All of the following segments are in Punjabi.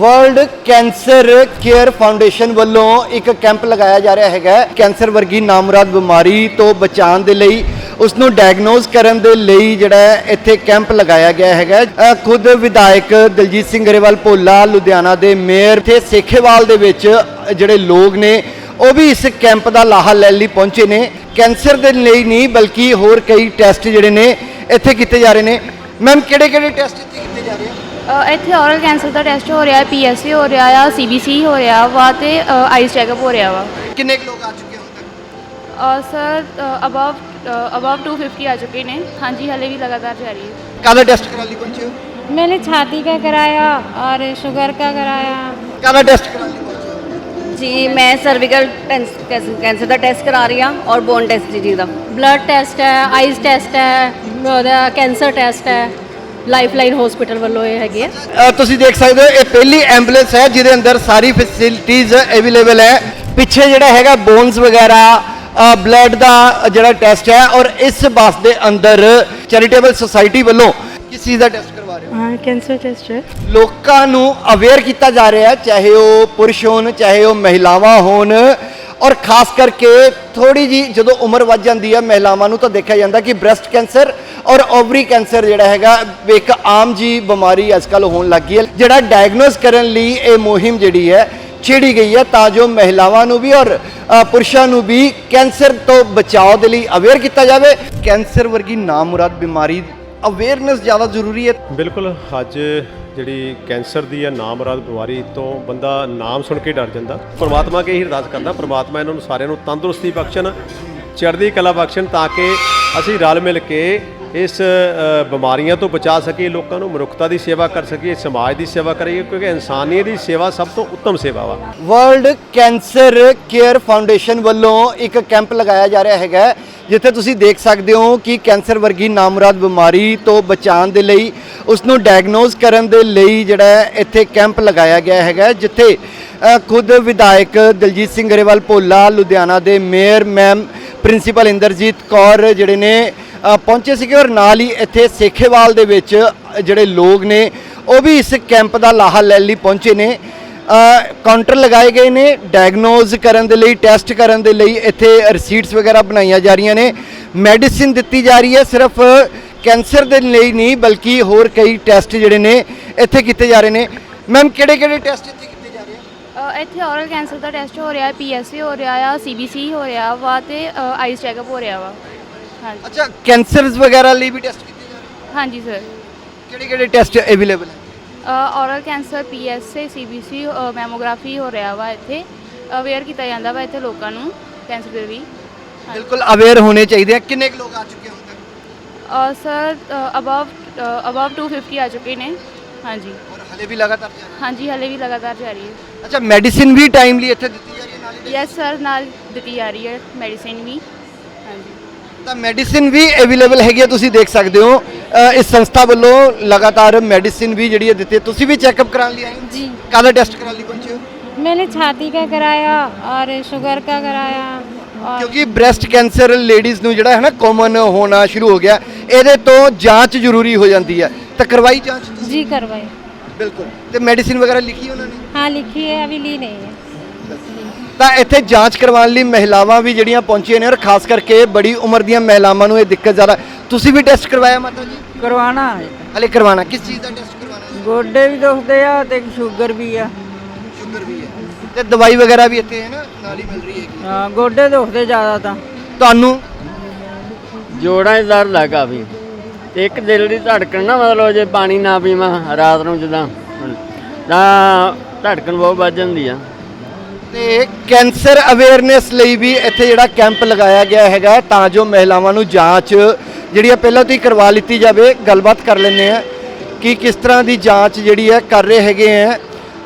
ਵਰਲਡ ਕੈਂਸਰ ਕੇਅਰ ਫਾਊਂਡੇਸ਼ਨ ਵੱਲੋਂ ਇੱਕ ਕੈਂਪ ਲਗਾਇਆ ਜਾ ਰਿਹਾ ਹੈਗਾ ਕੈਂਸਰ ਵਰਗੀ ਨਾਮੁਰਾਦ ਬਿਮਾਰੀ ਤੋਂ ਬਚਾਉਣ ਦੇ ਲਈ। ਉਸ ਨੂੰ ਡਾਇਗਨੋਸ ਕਰਨ ਦੇ ਲਈ ਜਿਹੜਾ ਇੱਥੇ ਕੈਂਪ ਲਗਾਇਆ ਗਿਆ ਹੈਗਾ ਖੁਦ ਵਿਧਾਇਕ ਦਲਜੀਤ ਸਿੰਘ ਗਰੇਵਾਲ ਭੋਲਾ, ਲੁਧਿਆਣਾ ਦੇ ਮੇਅਰ ਤੇ ਸੇਖੇਵਾਲ ਦੇ ਵਿੱਚ ਜਿਹੜੇ ਲੋਕ ਨੇ, ਉਹ ਵੀ ਇਸ ਕੈਂਪ ਦਾ ਲਾਹਾ ਲੈਣ ਲਈ ਪਹੁੰਚੇ ਨੇ। ਕੈਂਸਰ ਦੇ ਲਈ ਨਹੀਂ, ਬਲਕਿ ਹੋਰ ਕਈ ਟੈਸਟ ਜਿਹੜੇ ਨੇ ਇੱਥੇ ਕੀਤੇ ਜਾ ਰਹੇ ਨੇ। ਮੈਮ ਕਿਹੜੇ ਕਿਹੜੇ ਟੈਸਟ ਇੱਥੇ ਕੀਤੇ ਜਾ ਰਹੇ ਆ? ਅ, ਇੱਥੇ ਔਰਲ ਕੈਂਸਰ ਦਾ ਟੈਸਟ ਹੋ ਰਿਹਾ ਪੀਐਸਸੀ ਹੋ ਰਿਹਾ ਆ ਸੀਬੀਸੀ ਹੋ ਰਿਹਾ ਵਾ ਤੇ ਆਈਸ ਚੈੱਕਅਪ ਹੋ ਰਿਹਾ ਵਾ ਕਿੰਨੇ ਕੁ ਲੋਕ ਆ ਚੁੱਕੇ ਹੁਣ ਤੱਕ ਸਰ ਅਬਵ ਅਬਵ 250 ਆ ਚੁੱਕੇ ਨੇ ਹਾਂਜੀ ਹਲੇ ਵੀ ਲਗਾਤਾਰ ਜਾਰੀ ਹੈ ਕਾਹਦਾ ਟੈਸਟ ਕਰਾ ਲਈ ਪਹੁੰਚੇ ਹੋ मैंने छाती का कराया और शुगर का कराया ਕਾਹਦਾ ਟੈਸਟ ਕਰਾ ਲਈ ਪਹੁੰਚੇ ਹੋ ਜੀ ਮੈਂ ਸਰਵੀਕਲ ਕੈਂਸਰ ਦਾ ਟੈਸਟ ਕਰਾ ਰਹੀ ਹਾਂ ਔਰ ਬੋਨ ਟੈਸਟ ਜੀ ਦਾ ब्लड टेस्ट है आइस टेस्ट है ਉਹਦਾ ਕੈਂਸਰ ਟੈਸਟ ਹੈ ਲਾਈਫਲਾਈਨ ਹਸਪੀਟਲ ਵੱਲੋਂ ਇਹ ਹੈਗੇ ਆ। ਅ, ਤੁਸੀਂ ਦੇਖ ਸਕਦੇ ਹੋ ਇਹ ਪਹਿਲੀ ਐਂਬੂਲੈਂਸ ਹੈ ਜਿਹਦੇ ਅੰਦਰ ਸਾਰੀ ਫੈਸਿਲਿਟੀਆਂ ਅਵੇਲੇਬਲ ਹੈ। ਪਿੱਛੇ ਜਿਹੜਾ ਹੈਗਾ ਬੋਨਸ ਵਗੈਰਾ ਬਲੱਡ ਦਾ ਜਿਹੜਾ ਟੈਸਟ ਹੈ ਔਰ ਇਸ ਬੱਸ ਦੇ ਅੰਦਰ ਚੈਰੀਟੇਬਲ ਸੁਸਾਇਟੀ ਵੱਲੋਂ ਕਿਸ ਚੀਜ਼ ਦਾ ਟੈਸਟ ਕਰਵਾ ਰਹੇ ਹੋ? ਹਾਂ ਕੈਂਸਰ ਟੈਸਟ ਹੈ। ਲੋਕਾਂ ਨੂੰ ਅਵੇਅਰ ਕੀਤਾ ਜਾ ਰਿਹਾ ਹੈ ਚਾਹੇ ਉਹ ਪੁਰਸ਼ ਹੋਣ ਚਾਹੇ ਉਹ ਮਹਿਲਾਵਾਂ ਹੋਣ। ਔਰ ਖਾਸ ਕਰਕੇ ਥੋੜੀ ਜੀ ਜਦੋਂ ਉਮਰ ਵੱਧ ਜਾਂਦੀ ਹੈ ਮਹਿਲਾਵਾਂ ਨੂੰ ਤਾਂ ਦੇਖਿਆ ਜਾਂਦਾ ਕਿ ਬ੍ਰੈਸਟ ਕੈਂਸਰ ਔਰ ਓਵਰੀ ਕੈਂਸਰ ਜਿਹੜਾ ਹੈਗਾ ਇੱਕ ਆਮ ਜੀ ਬਿਮਾਰੀ ਅੱਜਕੱਲ ਹੋਣ ਲੱਗੀ ਹੈ। ਜਿਹੜਾ ਡਾਇਗਨੋਸ ਕਰਨ ਲਈ ਇਹ ਮੁਹਿੰਮ ਜਿਹੜੀ ਹੈ ਛੇੜੀ ਗਈ ਹੈ ਤਾਂ ਜੋ ਮਹਿਲਾਵਾਂ ਨੂੰ ਵੀ ਔਰ ਪੁਰਸ਼ਾਂ ਨੂੰ ਵੀ ਕੈਂਸਰ ਤੋਂ ਬਚਾਅ ਦੇ ਲਈ ਅਵੇਅਰ ਕੀਤਾ ਜਾਵੇ। ਕੈਂਸਰ ਵਰਗੀ ਨਾਮੁਰਾਦ ਬਿਮਾਰੀ ਅਵੇਅਰਨੈਸ ਜ਼ਿਆਦਾ ਜ਼ਰੂਰੀ ਹੈ। ਬਿਲਕੁਲ, ਅੱਜ ਜਿਹੜੀ ਕੈਂਸਰ ਦੀ ਹੈ ਨਾਮਰਾਦ ਬਿਮਾਰੀ ਤੋਂ ਬੰਦਾ ਨਾਮ ਸੁਣ ਕੇ ਡਰ ਜਾਂਦਾ। ਪ੍ਰਮਾਤਮਾ ਕੇ ਹੀ ਅਰਦਾਸ ਕਰਦਾ, ਪ੍ਰਮਾਤਮਾ ਇਹਨਾਂ ਨੂੰ ਸਾਰਿਆਂ ਨੂੰ ਤੰਦਰੁਸਤੀ ਬਖਸ਼ਣ, ਚੜ੍ਹਦੀ ਕਲਾ ਬਖਸ਼ਣ ਤਾਂ ਕਿ ਅਸੀਂ ਰਲ ਮਿਲ ਕੇ ਇਸ ਬਿਮਾਰੀਆਂ ਤੋਂ ਬਚਾ ਸਕੀਏ, ਲੋਕਾਂ ਨੂੰ ਮਨੁੱਖਤਾ ਦੀ ਸੇਵਾ ਕਰ ਸਕੀਏ, ਸਮਾਜ ਦੀ ਸੇਵਾ ਕਰੀਏ, ਕਿਉਂਕਿ ਇਨਸਾਨੀਅਤ ਦੀ ਸੇਵਾ ਸਭ ਤੋਂ ਉੱਤਮ ਸੇਵਾ ਵਾ। ਵਰਲਡ ਕੈਂਸਰ ਕੇਅਰ ਫਾਊਂਡੇਸ਼ਨ ਵੱਲੋਂ ਇੱਕ ਕੈਂਪ ਲਗਾਇਆ ਜਾ ਰਿਹਾ ਹੈਗਾ, ਜਿੱਥੇ ਤੁਸੀਂ ਦੇਖ ਸਕਦੇ ਹੋ ਕਿ ਕੈਂਸਰ ਵਰਗੀ ਨਾਮੁਰਾਦ ਬਿਮਾਰੀ ਤੋਂ ਬਚਾਉਣ ਦੇ ਲਈ ਉਸ ਨੂੰ ਡਾਇਗਨੋਸ ਕਰਨ ਦੇ ਲਈ ਜਿਹੜਾ ਇੱਥੇ ਕੈਂਪ ਲਗਾਇਆ ਗਿਆ ਹੈਗਾ, ਜਿੱਥੇ ਖੁਦ ਵਿਧਾਇਕ ਦਲਜੀਤ ਸਿੰਘ ਗਰੇਵਾਲ ਭੋਲਾ, ਲੁਧਿਆਣਾ ਦੇ mayor, ma'am principal Inderjit Kaur ਜਿਹੜੇ ਨੇ ਪਹੁੰਚੇ ਸੀਗੇ ਔਰ ਨਾਲ ਹੀ ਇੱਥੇ ਸੇਖੇਵਾਲ ਦੇ ਵਿੱਚ ਜਿਹੜੇ ਲੋਕ ਨੇ, ਉਹ ਵੀ ਇਸ ਕੈਂਪ ਦਾ ਲਾਹਾ ਲੈਣ ਲਈ ਪਹੁੰਚੇ ਨੇ। ਕਾਊਂਟਰ ਲਗਾਏ ਗਏ ਨੇ ਡਾਇਗਨੋਜ਼ ਕਰਨ ਦੇ ਲਈ ਟੈਸਟ ਕਰਨ ਦੇ ਲਈ ਇੱਥੇ ਰਸੀਟਸ ਵਗੈਰਾ ਬਣਾਈਆਂ ਜਾ ਰਹੀਆਂ ਨੇ। ਮੈਡੀਸਿਨ ਦਿੱਤੀ ਜਾ ਰਹੀ ਹੈ, ਸਿਰਫ ਕੈਂਸਰ ਦੇ ਲਈ ਨਹੀਂ, ਬਲਕਿ ਹੋਰ ਕਈ ਟੈਸਟ ਜਿਹੜੇ ਨੇ, ਇੱਥੇ ਕੀਤੇ ਜਾ ਰਹੇ ਨੇ। ਮੈਮ ਕਿਹੜੇ ਕਿਹੜੇ ਟੈਸਟ ਇੱਥੇ ਕੀਤੇ ਜਾ ਰਹੇ ਆ? ਇੱਥੇ ਔਰਲ ਕੈਂਸਰ ਦਾ ਟੈਸਟ ਹੋ ਰਿਹਾ ਪੀਐਸਸੀ ਹੋ ਰਿਹਾ ਆ ਸੀਬੀਸੀ ਹੋ ਰਿਹਾ ਵਾ ਤੇ ਆਈਸ ਚੈੱਕਅਪ ਹੋ ਰਿਹਾ ਵਾ। ਹਾਂਜੀ। ਅੱਛਾ ਕੈਂਸਰਸ ਵਗੈਰਾ ਲਈ ਵੀ ਟੈਸਟ ਕੀਤੇ ਜਾ ਰਹੇ ਹਾਂਜੀ ਸਰ ਕਿਹੜੇ ਕਿਹੜੇ ਟੈਸਟ ਅਵੇਲੇਬਲ ਹੈ oral cancer PSA CBC mammography ਹੋ ਰਿਹਾ ਵਾ ਇੱਥੇ। ਅਵੇਅਰ ਕੀਤਾ ਜਾਂਦਾ ਵਾ ਇੱਥੇ ਲੋਕਾਂ ਨੂੰ ਕੈਂਸਰ ਦੇ ਲਈ ਬਿਲਕੁਲ ਅਵੇਅਰ ਹੋਣੇ ਚਾਹੀਦੇ ਆ। ਕਿੰਨੇ ਕੁ ਲੋਕ ਆ ਚੁੱਕੇ ਹੁਣ ਤੱਕ? ਸਰ ਅਬਵ ਅਬਵ 250 ਆ ਚੁੱਕੇ ਨੇ। ਹਾਂਜੀ। ਔਰ ਹਲੇ ਵੀ ਲਗਾਤਾਰ ਜਾ ਰਹੇ ਹਾਂਜੀ ਹਲੇ ਵੀ ਲਗਾਤਾਰ ਜਾਰੀ ਹੈ। ਅੱਛਾ ਮੈਡੀਸਿਨ ਵੀ ਟਾਈਮਲੀ ਇੱਥੇ ਦਿੱਤੀ ਜਾ ਰਹੀ ਹੈ ਨਾਲ ਹੀ ਯੈਸ ਸਰ ਨਾਲ ਦਿੱਤੀ ਜਾ ਰਹੀ ਹੈ ਮੈਡੀਸਿਨ ਵੀ। ਹਾਂਜੀ। ਤਾਂ ਮੈਡੀਸਿਨ ਵੀ ਅਵੇਲੇਬਲ ਹੈਗੀ ਹੈ ਤੁਸੀਂ ਦੇਖ ਸਕਦੇ ਹੋ ਅ, ਇਸ ਸੰਸਥਾ ਵੱਲੋਂ ਲਗਾਤਾਰ ਮੈਡੀਸਿਨ ਵੀ ਜਿਹੜੀ ਹੈ ਦਿੱਤੀ ਹੈ। ਤੁਸੀਂ ਵੀ ਚੈੱਕਅਪ ਕਰਾਉਣ ਲਈ ਆਏ ਹੋ जी ਕਾਹਦਾ ਟੈਸਟ ਕਰਾਉਣ ਲਈ ਪਹੁੰਚੇ ਹੋ मैंने छाती का कराया और शुगर का कराया और ਕਿਉਂਕਿ ਬ੍ਰੈਸਟ ਕੈਂਸਰ ਲੇਡੀਜ਼ ਨੂੰ ਜਿਹੜਾ ਹੈ ਨਾ ਕਾਮਨ ਹੋਣਾ ਸ਼ੁਰੂ ਹੋ ਗਿਆ ਇਹਦੇ ਤੋਂ ਜਾਂਚ ਜ਼ਰੂਰੀ ਹੋ ਜਾਂਦੀ ਹੈ ਤਾਂ ਕਰਵਾਈ ਜਾਂਚ ਤੁਸੀਂ जी करवाए ਬਿਲਕੁਲ ਤੇ ਮੈਡੀਸਿਨ ਵਗੈਰਾ ਲਿਖੀ ਉਹਨਾਂ ਨੇ हाँ लिखी है अभी ली नहीं है ਤਾਂ ਇੱਥੇ ਜਾਂਚ ਕਰਵਾਉਣ ਲਈ ਮਹਿਲਾਵਾਂ ਵੀ ਜਿਹੜੀਆਂ ਪਹੁੰਚੀਆਂ ਨੇ ਔਰ ਖਾਸ ਕਰਕੇ ਬੜੀ ਉਮਰ ਦੀਆਂ ਮਹਿਲਾਵਾਂ ਨੂੰ ਇਹ ਦਿੱਕਤ ਜ਼ਿਆਦਾ ਤੁਸੀਂ ਵੀ ਟੈਸਟ ਕਰਵਾਇਆ ਮਾਤਾ ਜੀ? ਕਰਵਾਣਾ ਹੈ। ਹਲੇ ਕਰਵਾਉਣਾ। ਕਿਸ ਚੀਜ਼ ਦਾ ਟੈਸਟ ਕਰਵਾਉਣਾ ਹੈ? ਗੋਡੇ ਵੀ ਦੁਖਦੇ ਆ ਤੇ ਸ਼ੂਗਰ ਵੀ ਆ। ਸ਼ੂਗਰ ਵੀ ਹੈ ਤੇ ਦਵਾਈ ਵਗੈਰਾ ਵੀ ਇੱਥੇ ਹੈ ਨਾ ਨਾਲ ਹੀ ਮਿਲ ਰਹੀ ਹੈਗੀ। ਹਾਂ, ਗੋਡੇ ਦੁਖਦੇ ਜ਼ਿਆਦਾ ਤਾਂ। ਤੁਹਾਨੂੰ? ਜੋੜਾਂ 'ਚ ਦਰਦ ਆ ਕਾਫੀ। ਤੇ ਇੱਕ ਦਿਲ ਦੀ ਧੜਕਣ ਨਾ ਮਤਲਬ ਜੇ ਪਾਣੀ ਨਾ ਪੀਵਾਂ ਰਾਤ ਨੂੰ ਜਦੋਂ। ਤਾਂ ਧੜਕਣ ਬਹੁਤ ਵੱਧ ਜਾਂਦੀ ਆ। ਤੇ ਕੈਂਸਰ ਅਵੇਅਰਨੈਸ ਲਈ ਵੀ ਇੱਥੇ ਜਿਹੜਾ ਕੈਂਪ ਲਗਾਇਆ ਗਿਆ ਹੈਗਾ ਤਾਂ ਜੋ ਮਹਿਲਾਵਾਂ ਨੂੰ ਜਾਂਚ ਜਿਹੜੀ ਆ ਪਹਿਲਾਂ ਤੋਂ ਹੀ ਕਰਵਾ ਲਿੱਤੀ ਜਾਵੇ ਗੱਲਬਾਤ ਕਰ ਲੈਂਦੇ ਆ ਕਿ ਕਿਸ ਤਰ੍ਹਾਂ ਦੀ ਜਾਂਚ ਜਿਹੜੀ ਹੈ ਕਰ ਰਹੇ ਹੈਗੇ ਆ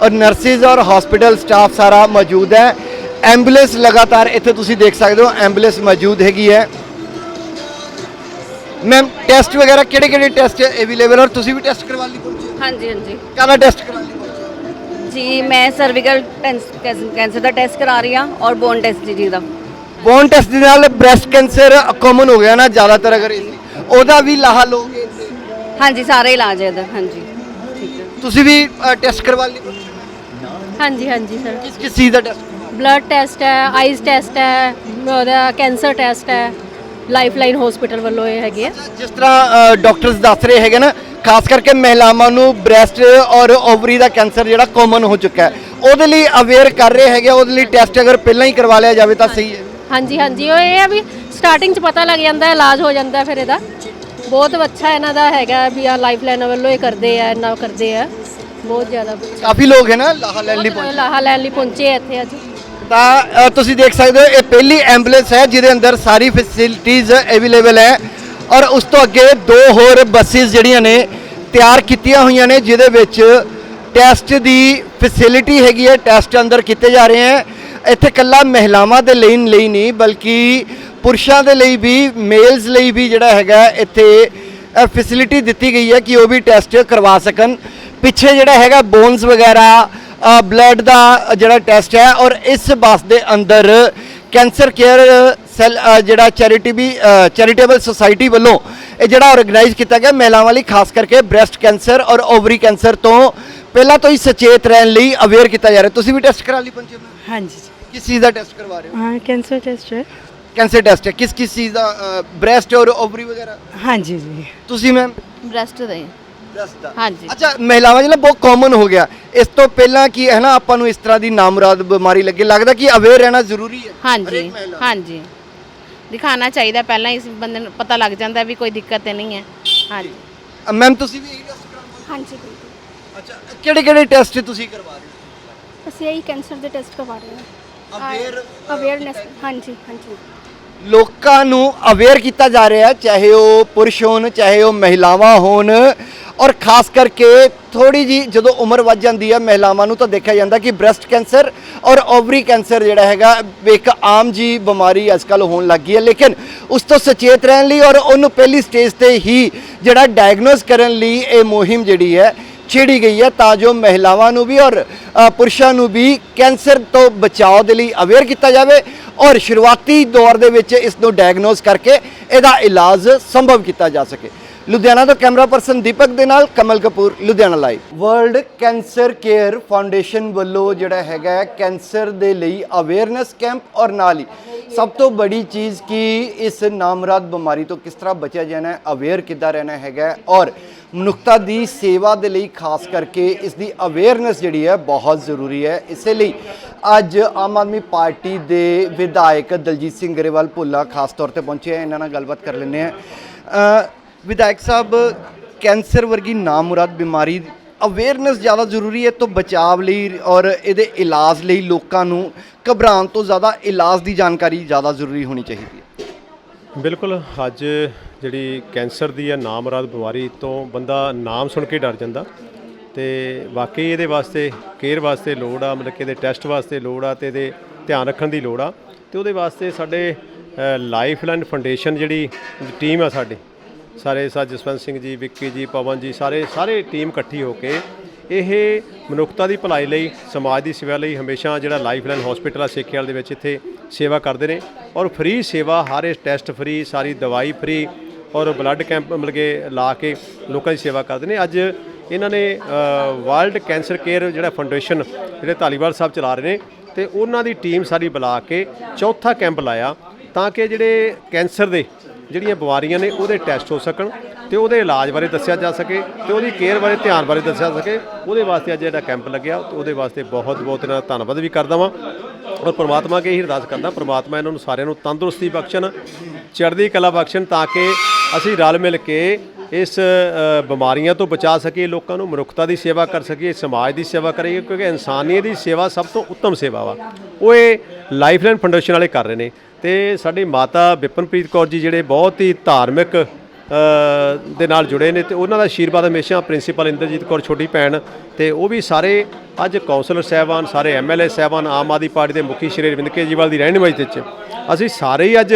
ਔਰ ਨਰਸਿਸ ਔਰ ਹਸਪੀਟਲ ਸਟਾਫ ਸਾਰਾ ਮੌਜੂਦ ਹੈ। ਐਂਬੂਲੈਂਸ ਲਗਾਤਾਰ ਇੱਥੇ ਤੁਸੀਂ ਦੇਖ ਸਕਦੇ ਹੋ ਐਂਬੂਲੈਂਸ ਮੌਜੂਦ ਹੈਗੀ ਹੈ। ਮੈਮ ਟੈਸਟ ਵਗੈਰਾ ਕਿਹੜੇ ਕਿਹੜੇ ਟੈਸਟ ਅਵੇਲੇਬਲ ਔਰ ਤੁਸੀਂ ਵੀ ਟੈਸਟ ਕਰਵਾ ਲਈ? ਹਾਂਜੀ ਹਾਂਜੀ। ਕਾਹਦਾ ਟੈਸਟ ਕਰਵਾ ਲਈ? ਜੀ ਮੈਂ ਸਰਵੀਕਲ ਕੈਂਸਰ ਦਾ ਟੈਸਟ ਕਰਾ ਰਹੀ ਹਾਂ ਔਰ ਬੋਨ ਟੈਸਟ ਜੀ ਦਾ। ਬੋਨ ਟੈਸਟ ਦੇ ਨਾਲ ਬ੍ਰੈਸਟ ਕੈਂਸਰ ਕਾਮਨ ਹੋ ਗਿਆ ਨਾ ਜ਼ਿਆਦਾਤਰ ਅਗਰ ਉਹਦਾ ਵੀ ਲਾਹਾ ਲੋਗੇ ਹਾਂਜੀ ਸਾਰਾ ਇਲਾਜ ਹੈ ਇਹਦਾ ਹਾਂਜੀ। ਠੀਕ ਹੈ। ਤੁਸੀਂ ਵੀ ਟੈਸਟ ਕਰਵਾ ਲਈ? ਹਾਂਜੀ ਹਾਂਜੀ ਸਰ ਕਿਸ ਕਿਸ ਚੀਜ਼ ਦਾ ਟੈਸਟ ਬਲੱਡ ਟੈਸਟ ਹੈ ਆਈਜ਼ ਟੈਸਟ ਹੈ ਉਹਦਾ ਕੈਂਸਰ ਟੈਸਟ ਹੈ। ਲਾਈਫਲਾਈਨ ਹਸਪੀਟਲ ਵੱਲੋਂ ਇਹ ਹੈਗੇ ਆ। ਜਿਸ ਤਰ੍ਹਾਂ ਡਾਕਟਰਸ ਦੱਸ ਰਹੇ ਹੈਗੇ ਨਾ ਖਾਸ ਕਰਕੇ ਮਹਿਲਾਵਾਂ ਨੂੰ ਬ੍ਰੈਸਟ ਔਰ ਓਵਰੀ ਦਾ ਕੈਂਸਰ ਜਿਹੜਾ ਕਾਮਨ ਹੋ ਚੁੱਕਾ ਹੈ। ਉਹਦੇ ਲਈ ਅਵੇਅਰ ਕਰ ਰਹੇ ਹੈਗੇ ਉਹਦੇ ਲਈ ਟੈਸਟ ਅਗਰ ਪਹਿਲਾਂ ਹੀ ਕਰਵਾ ਲਿਆ ਜਾਵੇ ਤਾਂ ਸਹੀ ਹੈ। ਹਾਂਜੀ ਹਾਂਜੀ ਉਹ ਇਹ ਆ ਵੀ ਸਟਾਰਟਿੰਗ 'ਚ ਪਤਾ ਲੱਗ ਜਾਂਦਾ ਹੈ ਇਲਾਜ ਹੋ ਜਾਂਦਾ ਹੈ ਫਿਰ ਇਹਦਾ। ਬਹੁਤ ਅੱਛਾ ਇਹਨਾਂ ਦਾ ਹੈਗਾ ਵੀ ਆ ਲਾਈਫਲਾਈਨ ਵੱਲੋਂ ਇਹ ਕਰਦੇ ਆ ਇੰਨਾ ਕਰਦੇ ਆ। ਬਹੁਤ ਜ਼ਿਆਦਾ ਕਾਫੀ ਲੋਕ ਹੈ ਨਾ ਲਾਹਾ ਲੈਣ ਲਈ ਪਹੁੰਚੇ। ਲਾਹਾ ਲੈਣ ਲਈ ਪਹੁੰਚੇ ਆ ਇੱਥੇ ਅੱਜ। ਤਾਂ ਤੁਸੀਂ ਦੇਖ ਸਕਦੇ ਹੋ, ਇਹ ਪਹਿਲੀ ਐਂਬੂਲੈਂਸ ਹੈ, ਜਿਹਦੇ ਅੰਦਰ ਸਾਰੀ ਫੈਸਿਲਿਟੀਆਂ ਅਵੇਲੇਬਲ ਹੈ। ਔਰ ਉਸ ਤੋਂ ਅੱਗੇ ਦੋ ਹੋਰ ਬੱਸਿਸ ਜਿਹੜੀਆਂ ਨੇ, ਤਿਆਰ ਕੀਤੀਆਂ ਹੋਈਆਂ ਨੇ, ਜਿਹਦੇ ਵਿੱਚ ਟੈਸਟ ਦੀ ਫੈਸਿਲਿਟੀ ਹੈਗੀ ਹੈ ਟੈਸਟ ਅੰਦਰ ਕੀਤੇ ਜਾ ਰਹੇ ਹੈ। ਇੱਥੇ ਕੱਲਾ ਮਹਿਲਾਵਾਂ ਦੇ ਲਈ ਲਈ ਨਹੀਂ, ਬਲਕਿ ਪੁਰਸ਼ਾਂ ਦੇ ਲਈ ਵੀ ਮੇਲਸ ਲਈ ਵੀ ਜਿਹੜਾ ਹੈਗਾ, ਇੱਥੇ ਫੈਸਿਲਿਟੀ ਦਿੱਤੀ ਗਈ ਹੈ ਕਿ ਉਹ ਵੀ ਟੈਸਟ ਕਰਵਾ ਸਕਣ। ਪਿੱਛੇ ਜਿਹੜਾ ਹੈਗਾ ਬੋਨਸ ਵਗੈਰਾ ਬਲੱਡ ਦਾ ਜਿਹੜਾ ਟੈਸਟ ਹੈ ਔਰ ਇਸ ਬੱਸ ਦੇ ਅੰਦਰ ਕੈਂਸਰ ਕੇਅਰ ਸੈਲ ਜਿਹੜਾ ਚੈਰਿਟੀ ਵੀ ਚੈਰੀਟੇਬਲ ਸੁਸਾਇਟੀ ਵੱਲੋਂ ਇਹ ਜਿਹੜਾ ਆਰਗੇਨਾਈਜ਼ ਕੀਤਾ ਗਿਆ ਮਹਿਲਾਵਾਂ ਲਈ ਖਾਸ ਕਰਕੇ ਬ੍ਰੈਸਟ ਕੈਂਸਰ ਔਰ ਓਵਰੀ ਕੈਂਸਰ ਤੋਂ ਪਹਿਲਾਂ ਤੋਂ ਹੀ ਸਚੇਤ ਰਹਿਣ ਲਈ ਅਵੇਅਰ ਕੀਤਾ ਜਾ ਰਿਹਾ। ਤੁਸੀਂ ਵੀ ਟੈਸਟ ਕਰਾ ਲਈ ਪਹੁੰਚੇ ਹੋ? ਹਾਂਜੀ। ਕਿਸ ਚੀਜ਼ ਦਾ ਟੈਸਟ ਕਰਵਾ ਰਹੇ ਹੋ? ਹਾਂ ਕੈਂਸਰ ਟੈਸਟ ਹੈ। ਕੈਂਸਰ ਟੈਸਟ ਹੈ। ਕਿਸ ਕਿਸ ਚੀਜ਼ ਦਾ ਬ੍ਰੈਸਟ ਔਰ ਓਵਰੀ ਵਗੈਰਾ? ਹਾਂਜੀ ਜੀ। ਤੁਸੀਂ ਮੈਮ ਬ੍ਰੈਸਟ ਦਾ ਹੀ। ਬ੍ਰੈਸਟ ਦਾ ਹਾਂਜੀ। ਅੱਛਾ ਮਹਿਲਾਵਾਂ ਜਿਹੜਾ ਬਹੁਤ ਕਾਮਨ ਹੋ ਗਿਆ। ਇਸ ਤੋਂ ਪਹਿਲਾਂ ਕੀ ਹੈ ਨਾ ਆਪਾਂ ਨੂੰ ਇਸ ਤਰ੍ਹਾਂ ਦੀ ਨਾਮੁਰਾਦ ਬਿਮਾਰੀ ਲੱਗੇ। ਲੱਗਦਾ ਕਿ ਅਵੇਅਰ ਰਹਿਣਾ ਜ਼ਰੂਰੀ ਹੈ ਹਾਂਜੀ। ਹਾਂਜੀ। ਦਿਖਾਣਾ ਚਾਹੀਦਾ ਪਹਿਲਾਂ ਇਸ ਬੰਦੇ ਨੂੰ ਪਤਾ ਲੱਗ ਜਾਂਦਾ ਵੀ ਕੋਈ ਦਿੱਕਤ ਤੇ ਨਹੀਂ ਹੈ। ਹਾਂਜੀ। ਮੈਮ ਤੁਸੀਂ ਵੀ ਇਹੀ ਟੈਸਟ ਕਰਵਾਉਂਦੇ ਹਾਂਜੀ ਬਿਲਕੁਲ। ਅੱਛਾ ਕਿਹੜੇ ਕਿਹੜੇ ਟੈਸਟ ਤੁਸੀਂ ਕਰਵਾ ਰਹੇ ਹੋ? ਅਸੀਂ ਇਹੀ ਕੈਂਸਰ ਦੇ ਟੈਸਟ ਕਰਵਾ ਰਹੇ ਹਾਂ। ਅਵੇਅਰ ਅਵੇਅਰਨੈਸ ਹਾਂਜੀ ਹਾਂਜੀ। ਲੋਕਾਂ ਨੂੰ ਅਵੇਅਰ ਕੀਤਾ ਜਾ ਰਿਹਾ ਹੈ, ਚਾਹੇ ਉਹ ਪੁਰਸ਼ ਹੋਣ, ਚਾਹੇ ਉਹ ਮਹਿਲਾਵਾਂ ਹੋਣ। ਔਰ ਖਾਸ ਕਰਕੇ ਥੋੜੀ ਜੀ ਜਦੋਂ ਉਮਰ ਵੱਧ ਜਾਂਦੀ ਹੈ, ਮਹਿਲਾਵਾਂ ਨੂੰ ਤਾਂ ਦੇਖਿਆ ਜਾਂਦਾ ਕਿ ਬ੍ਰੈਸਟ ਕੈਂਸਰ ਔਰ ਓਵਰੀ ਕੈਂਸਰ ਜਿਹੜਾ ਹੈਗਾ ਇੱਕ ਆਮ ਜੀ ਬਿਮਾਰੀ ਅੱਜਕੱਲ ਹੋਣ ਲੱਗ ਗਈ ਹੈ। ਲੇਕਿਨ ਉਸ ਤੋਂ ਸੁਚੇਤ ਰਹਿਣ ਲਈ ਔਰ ਉਹਨੂੰ ਪਹਿਲੀ ਸਟੇਜ ਤੇ ਹੀ ਜਿਹੜਾ ਡਾਇਗਨੋਸ ਕਰਨ ਲਈ ਇਹ ਮੁਹਿੰਮ ਜਿਹੜੀ ਹੈ ਛੇੜੀ ਗਈ ਹੈ ਤਾਂ ਜੋ ਮਹਿਲਾਵਾਂ ਨੂੰ ਵੀ ਔਰ ਪੁਰਸ਼ਾਂ ਨੂੰ ਵੀ ਕੈਂਸਰ ਤੋਂ ਬਚਾਅ ਦੇ ਲਈ ਅਵੇਅਰ ਕੀਤਾ ਜਾਵੇ ਔਰ ਸ਼ੁਰੂਆਤੀ ਦੌਰ ਦੇ ਵਿੱਚ ਇਸ ਨੂੰ ਡਾਇਗਨੋਸ ਕਰਕੇ ਇਹਦਾ ਇਲਾਜ ਸੰਭਵ ਕੀਤਾ ਜਾ ਸਕੇ। ਲੁਧਿਆਣਾ ਤੋਂ ਕੈਮਰਾ ਪਰਸਨ ਦੀਪਕ ਦੇ ਨਾਲ Kamal Kapoor, Ludhiana live. World cancer care foundation ਵੱਲੋਂ ਜਿਹੜਾ ਹੈਗਾ ਕੈਂਸਰ ਦੇ ਲਈ ਅਵੇਅਰਨੈਸ ਕੈਂਪ ਔਰ ਨਾਲ ਹੀ ਸਭ ਤੋਂ ਬੜੀ ਚੀਜ਼ ਕਿ ਇਸ ਨਾਮਰਾਦ ਬਿਮਾਰੀ ਤੋਂ ਕਿਸ ਤਰ੍ਹਾਂ ਬਚਿਆ ਜਾਣਾ ਹੈ, ਅਵੇਅਰ ਕਿੱਦਾਂ ਰਹਿਣਾ ਹੈਗਾ ਔਰ ਮਨੁੱਖਤਾ ਦੀ ਸੇਵਾ ਦੇ ਲਈ ਖਾਸ ਕਰਕੇ ਇਸ ਦੀ ਅਵੇਅਰਨੈਸ ਜਿਹੜੀ ਹੈ ਬਹੁਤ ਜ਼ਰੂਰੀ ਹੈ। ਇਸੇ ਲਈ ਅੱਜ ਆਮ ਆਦਮੀ ਪਾਰਟੀ ਦੇ ਵਿਧਾਇਕ ਦਲਜੀਤ ਸਿੰਘ ਗਰੇਵਾਲ ਭੁੱਲਾ ਖਾਸ ਤੌਰ ਤੇ ਪਹੁੰਚੇ ਆ। ਇਹਨਾਂ ਨਾਲ ਗੱਲਬਾਤ ਕਰ ਲੈਂਦੇ ਆ। ਵਿਧਾਇਕ ਸਾਹਿਬ, ਕੈਂਸਰ ਵਰਗੀ ਨਾਮੁਰਾਦ ਬਿਮਾਰੀ ਅਵੇਅਰਨੈਸ ਜ਼ਿਆਦਾ ਜ਼ਰੂਰੀ ਹੈ ਤੋਂ ਬਚਾਵ ਲਈ ਔਰ ਇਹਦੇ ਇਲਾਜ ਲਈ ਲੋਕਾਂ ਨੂੰ ਘਬਰਾਉਣ ਤੋਂ ਜ਼ਿਆਦਾ ਇਲਾਜ ਦੀ ਜਾਣਕਾਰੀ ਜ਼ਿਆਦਾ ਜ਼ਰੂਰੀ ਹੋਣੀ ਚਾਹੀਦੀ ਹੈ। ਬਿਲਕੁਲ, ਅੱਜ ਜਿਹੜੀ ਕੈਂਸਰ ਦੀ ਆ ਨਾਮਰਾਦ ਬਿਮਾਰੀ ਤੋਂ ਬੰਦਾ ਨਾਮ ਸੁਣ ਕੇ ਡਰ ਜਾਂਦਾ ਤੇ ਵਾਕਈ ਇਹਦੇ ਵਾਸਤੇ ਕੇਅਰ ਵਾਸਤੇ ਲੋੜ ਆ, ਮਤਲਬ ਕਿ ਇਹਦੇ ਟੈਸਟ ਵਾਸਤੇ ਲੋੜ ਆ ਤੇ ਇਹਦੇ ਧਿਆਨ ਰੱਖਣ ਦੀ ਲੋੜ ਆ ਤੇ ਉਹਦੇ ਵਾਸਤੇ ਸਾਡੇ ਲਾਈਫਲਾਈਨ ਫਾਊਂਡੇਸ਼ਨ ਜਿਹੜੀ ਟੀਮ ਆ ਸਾਡੀ, ਸਾਰੇ ਸਾ ਜਸਵੰਤ ਸਿੰਘ ਜੀ, ਵਿੱਕੀ ਜੀ, ਪਵਨ ਜੀ, ਸਾਰੇ ਸਾਰੇ ਟੀਮ ਇਕੱਠੀ ਹੋ ਕੇ ਇਹ ਮਨੁੱਖਤਾ ਦੀ ਭਲਾਈ ਲਈ, ਸਮਾਜ ਦੀ ਸੇਵਾ ਲਈ ਹਮੇਸ਼ਾ ਜਿਹੜਾ ਲਾਈਫਲਾਈਨ ਹਸਪੀਟਲ ਆ, ਸੇਖੇਵਾਲ ਦੇ ਵਿੱਚ ਇੱਥੇ ਸੇਵਾ ਕਰਦੇ ਨੇ ਔਰ ਫ੍ਰੀ ਸੇਵਾ ਹਰ ਇਸ ਟੈਸਟ ਫ੍ਰੀ, ਸਾਰੀ ਦਵਾਈ ਫ੍ਰੀ ਔਰ ਬਲੱਡ ਕੈਂਪ ਮਤਲਬ ਕਿ ਲਾ ਕੇ ਲੋਕਾਂ ਦੀ ਸੇਵਾ ਕਰਦੇ ਨੇ। ਅੱਜ ਇਹਨਾਂ ਨੇ ਵਰਲਡ ਕੈਂਸਰ ਕੇਅਰ ਜਿਹੜਾ ਫਾਊਂਡੇਸ਼ਨ ਜਿਹੜੇ ਧਾਲੀਵਾਲ ਸਾਹਿਬ ਚਲਾ ਰਹੇ ਨੇ ਤੇ ਉਹਨਾਂ ਦੀ ਟੀਮ ਸਾਰੀ ਬੁਲਾ ਕੇ ਚੌਥਾ ਕੈਂਪ ਲਾਇਆ ਤਾਂ ਕਿ ਜਿਹੜੇ ਕੈਂਸਰ ਦੇ ਜਿਹੜੀਆਂ ਬਿਮਾਰੀਆਂ ਨੇ ਉਹਦੇ ਟੈਸਟ ਹੋ ਸਕਣ ਤੇ ਉਹਦੇ ਇਲਾਜ ਬਾਰੇ ਦੱਸਿਆ ਜਾ ਸਕੇ ਤੇ ਉਹਦੀ ਕੇਅਰ ਬਾਰੇ, ਧਿਆਨ ਬਾਰੇ ਦੱਸਿਆ ਜਾ ਸਕੇ। ਉਹਦੇ ਵਾਸਤੇ ਅੱਜ ਜਿਹੜਾ ਕੈਂਪ ਲੱਗਿਆ, ਉਹਦੇ ਵਾਸਤੇ ਬਹੁਤ ਬਹੁਤ ਇਹਨਾਂ ਦਾ ਧੰਨਵਾਦ ਵੀ ਕਰਦਾ ਵਾਂ। ਔਰ ਪ੍ਰਮਾਤਮਾ ਅੱਗੇ ਇਹੀ ਅਰਦਾਸ ਕਰਦਾ, ਪ੍ਰਮਾਤਮਾ ਇਹਨਾਂ ਨੂੰ ਸਾਰਿਆਂ ਨੂੰ ਤੰਦਰੁਸਤੀ ਬਖਸ਼ਣ, ਚੜ੍ਹਦੀ ਕਲਾ ਬਖਸ਼ਣ ਤਾਂ ਕਿ ਅਸੀਂ ਰਲ ਮਿਲ ਕੇ ਇਸ ਬਿਮਾਰੀਆਂ ਤੋਂ ਬਚਾ ਸਕੀਏ, ਲੋਕਾਂ ਨੂੰ ਮਨੁੱਖਤਾ ਦੀ ਸੇਵਾ ਕਰ ਸਕੀਏ, ਸਮਾਜ ਦੀ ਸੇਵਾ ਕਰੀਏ, ਕਿਉਂਕਿ ਇਨਸਾਨੀਅਤ ਦੀ ਸੇਵਾ ਸਭ ਤੋਂ ਉੱਤਮ ਸੇਵਾ ਵਾ। ਉਹ ਇਹ ਲਾਈਫਲਾਈਨ ਫਾਊਂਡੇਸ਼ਨ ਵਾਲੇ ਕਰ ਰਹੇ ਨੇ। ਤੇ ਸਾਡੀ ਮਾਤਾ ਵਿਪਨਪ੍ਰੀਤ ਕੌਰ ਜੀ ਜਿਹੜੇ ਬਹੁਤ ਹੀ ਧਾਰਮਿਕ ਦੇ ਨਾਲ ਜੁੜੇ ਨੇ ਤੇ ਉਹਨਾਂ ਦਾ ਆਸ਼ੀਰਵਾਦ ਹਮੇਸ਼ਾ ਪ੍ਰਿੰਸੀਪਲ ਇੰਦਰਜੀਤ ਕੌਰ ਛੋਟੀ ਭੈਣ ਤੇ ਉਹ ਵੀ ਸਾਰੇ ਅੱਜ ਕਾਉਂਸਲਰ ਸਾਹਿਬਾਨ, ਸਾਰੇ ਐਮਐਲਏ ਸਾਹਿਬਾਨ, ਆਮ ਆਦਮੀ ਪਾਰਟੀ ਦੇ ਮੁਖੀ ਸ਼੍ਰੀ ਅਰਵਿੰਦ ਕੇਜਰੀਵਾਲ ਦੀ ਰਹਿਨੁਮਾਈ ਦੇ ਵਿੱਚ ਅਸੀਂ ਸਾਰੇ ਹੀ ਅੱਜ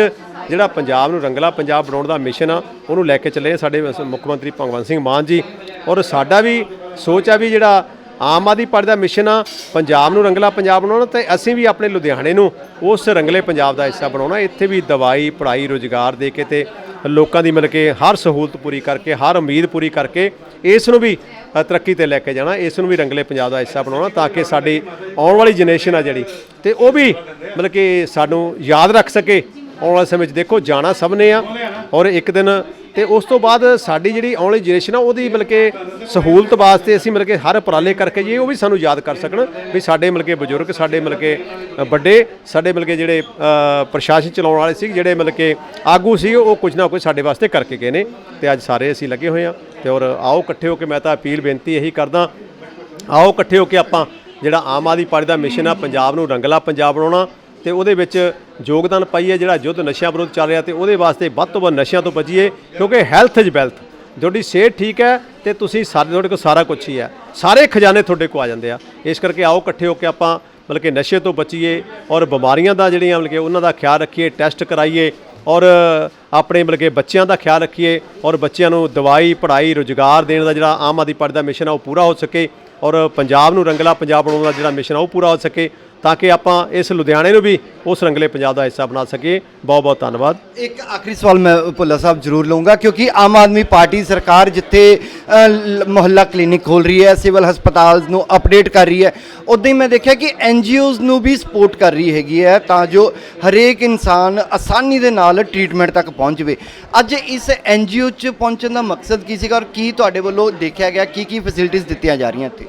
ਜਿਹੜਾ ਪੰਜਾਬ ਨੂੰ ਰੰਗਲਾ ਪੰਜਾਬ ਬਣਾਉਣ ਦਾ ਮਿਸ਼ਨ ਆ, ਉਹਨੂੰ ਲੈ ਕੇ ਚੱਲੇ ਆ ਸਾਡੇ ਮੁੱਖ ਮੰਤਰੀ ਭਗਵੰਤ ਸਿੰਘ ਮਾਨ ਜੀ ਔਰ ਸਾਡਾ ਵੀ ਸੋਚ ਆ ਵੀ ਜਿਹੜਾ ਆਮ ਆਦਮੀ ਪਾਰਟੀ ਦਾ ਮਿਸ਼ਨ ਆ, ਪੰਜਾਬ ਨੂੰ ਰੰਗਲਾ ਪੰਜਾਬ ਬਣਾਉਣਾ ਤੇ ਅਸੀਂ ਵੀ ਆਪਣੇ ਲੁਧਿਆਣੇ ਨੂੰ ਉਸ ਰੰਗਲੇ ਪੰਜਾਬ ਦਾ ਹਿੱਸਾ ਬਣਾਉਣਾ, ਇੱਥੇ ਵੀ ਦਵਾਈ, ਪੜ੍ਹਾਈ, ਰੋਜ਼ਗਾਰ ਦੇ ਕੇ ਤੇ ਲੋਕਾਂ ਦੀ ਮਤਲਬ ਕਿ ਹਰ ਸਹੂਲਤ ਪੂਰੀ ਕਰਕੇ, ਹਰ ਉਮੀਦ ਪੂਰੀ ਕਰਕੇ ਇਸ ਨੂੰ ਵੀ ਤਰੱਕੀ ਤੇ ਲੈ ਕੇ ਜਾਣਾ, ਇਸ ਨੂੰ ਵੀ ਰੰਗਲੇ ਪੰਜਾਬ ਦਾ ਹਿੱਸਾ ਬਣਾਉਣਾ ਤਾਂ ਕਿ ਸਾਡੀ ਆਉਣ ਵਾਲੀ ਜਨਰੇਸ਼ਨ ਆ ਜਿਹੜੀ, ਤੇ ਉਹ ਵੀ ਮਤਲਬ ਕਿ ਸਾਨੂੰ ਯਾਦ ਰੱਖ ਸਕੇ। ਆਉਣ ਵਾਲੇ ਸਮੇਂ 'ਚ ਦੇਖੋ, ਜਾਣਾ ਸਭ ਨੇ ਆ ਔਰ ਇੱਕ ਦਿਨ ਤੇ ਉਸ ਤੋਂ ਬਾਅਦ ਸਾਡੀ ਜਿਹੜੀ ਆਉਣ ਵਾਲੀ ਜਨਰੇਸ਼ਨ ਆ, ਉਹਦੀ ਮਤਲਬ ਕਿ ਸਹੂਲਤ ਵਾਸਤੇ ਅਸੀਂ ਮਤਲਬ ਕਿ ਹਰ ਉਪਰਾਲੇ ਕਰਕੇ ਜੀ ਉਹ ਵੀ ਸਾਨੂੰ ਯਾਦ ਕਰ ਸਕਣ ਵੀ ਸਾਡੇ ਮਤਲਬ ਕਿ ਬਜ਼ੁਰਗ, ਸਾਡੇ ਮਤਲਬ ਕਿ ਵੱਡੇ, ਸਾਡੇ ਮਤਲਬ ਕਿ ਜਿਹੜੇ ਪ੍ਰਸ਼ਾਸਨ ਚਲਾਉਣ ਵਾਲੇ ਸੀ, ਜਿਹੜੇ ਮਤਲਬ ਕਿ ਆਗੂ ਸੀ, ਉਹ ਕੁਝ ਨਾ ਕੁਝ ਸਾਡੇ ਵਾਸਤੇ ਕਰਕੇ ਗਏ ਨੇ। ਤੇ ਅੱਜ ਸਾਰੇ ਅਸੀਂ ਲੱਗੇ ਹੋਏ ਆ ਤੇ ਔਰ ਆਓ ਇਕੱਠੇ ਹੋ ਕੇ ਮੈਂ ਤਾਂ ਅਪੀਲ, ਬੇਨਤੀ ਇਹੀ ਕਰਦਾ, ਆਓ ਇਕੱਠੇ ਹੋ ਕੇ ਆਪਾਂ ਜਿਹੜਾ ਆਮ ਆਦਮੀ ਪਾਰਟੀ ਦਾ ਮਿਸ਼ਨ ਆ, ਪੰਜਾਬ ਨੂੰ ਰੰਗਲਾ ਪੰਜਾਬ ਬਣਾਉਣਾ ਤੇ ਉਹਦੇ ਵਿੱਚ ਯੋਗਦਾਨ ਪਾਈਏ, ਜਿਹੜਾ ਯੁੱਧ ਨਸ਼ਿਆਂ ਵਿਰੁੱਧ ਚੱਲ ਰਿਹਾ ਤੇ ਉਹਦੇ ਵਾਸਤੇ ਵੱਧ ਤੋਂ ਵੱਧ ਨਸ਼ਿਆਂ ਤੋਂ ਬਚੀਏ, ਕਿਉਂਕਿ ਹੈਲਥ ਇਜ਼ ਵੈਲਥ ਤੁਹਾਡੀ ਸਿਹਤ ਠੀਕ ਹੈ ਤੇ ਤੁਸੀਂ ਸਾਰੇ ਤੁਹਾਡੇ ਕੋਲ ਸਾਰਾ ਕੁਝ ਹੀ ਹੈ। ਸਾਰੇ ਖਜ਼ਾਨੇ ਤੁਹਾਡੇ ਕੋਲ ਆ ਜਾਂਦੇ ਆ। ਇਸ ਕਰਕੇ ਆਓ ਇਕੱਠੇ ਹੋ ਕੇ ਆਪਾਂ ਮਤਲਬ ਕਿ ਨਸ਼ੇ ਤੋਂ ਬਚੀਏ ਔਰ ਬਿਮਾਰੀਆਂ ਦਾ ਜਿਹੜੀਆਂ ਮਤਲਬ ਕਿ ਉਹਨਾਂ ਦਾ ਖਿਆਲ ਰੱਖੀਏ ਟੈਸਟ ਕਰਾਈਏ ਔਰ ਆਪਣੇ ਮਤਲਬ ਕਿ ਬੱਚਿਆਂ ਦਾ ਖਿਆਲ ਰੱਖੀਏ ਔਰ ਬੱਚਿਆਂ ਨੂੰ ਦਵਾਈ, ਪੜ੍ਹਾਈ, ਰੁਜ਼ਗਾਰ ਦੇਣ ਦਾ ਜਿਹੜਾ ਆਮ ਆਦਮੀ ਪਾਰਟੀ ਦਾ ਮਿਸ਼ਨ ਆ ਉਹ ਪੂਰਾ ਹੋ ਸਕੇ ਔਰ ਪੰਜਾਬ ਨੂੰ ਰੰਗਲਾ ਪੰਜਾਬ ਬਣਾਉਣ ਦਾ ਜਿਹੜਾ ਮਿਸ਼ਨ ਆ ਉਹ ਪੂਰਾ ਹੋ ਸਕੇ। ਤਾਂ ਕਿ ਆਪਾਂ ਇਸ ਲੁਧਿਆਣੇ ਨੂੰ ਵੀ ਉਸ ਰੰਗਲੇ ਪੰਜਾਬ ਦਾ ਹਿੱਸਾ ਬਣਾ ਸਕੀਏ। ਬਹੁਤ ਬਹੁਤ ਧੰਨਵਾਦ। ਇੱਕ ਆਖਰੀ ਸਵਾਲ ਮੈਂ ਭੁੱਲਾ ਸਾਹਿਬ ਜ਼ਰੂਰ ਲਵਾਂਗਾ ਕਿਉਂਕਿ ਆਮ ਆਦਮੀ ਪਾਰਟੀ ਸਰਕਾਰ ਜਿੱਥੇ ਮੁਹੱਲਾ ਕਲੀਨਿਕ ਖੋਲ ਰਹੀ ਹੈ, ਸਿਵਲ ਹਸਪਤਾਲ ਨੂੰ ਅਪਡੇਟ ਕਰ ਰਹੀ ਹੈ, ਉਦਾਂ ਹੀ ਮੈਂ ਦੇਖਿਆ ਕਿ ਐਨਜੀਓਜ਼ ਨੂੰ ਵੀ ਸਪੋਰਟ ਕਰ ਰਹੀ ਹੈਗੀ ਹੈ, ਤਾਂ ਜੋ ਹਰੇਕ ਇਨਸਾਨ ਆਸਾਨੀ ਦੇ ਨਾਲ ਟ੍ਰੀਟਮੈਂਟ ਤੱਕ ਪਹੁੰਚ ਜਾਵੇ। ਅੱਜ ਇਸ ਐਨਜੀਓ 'ਚ ਪਹੁੰਚਣ ਦਾ ਮਕਸਦ ਕੀ ਸੀਗਾ ਔਰ ਕੀ ਤੁਹਾਡੇ ਵੱਲੋਂ ਦੇਖਿਆ ਗਿਆ, ਕੀ ਕੀ ਫੈਸਿਲਿਟੀਆਂ ਦਿੱਤੀਆਂ ਜਾ ਰਹੀਆਂ ਇੱਥੇ?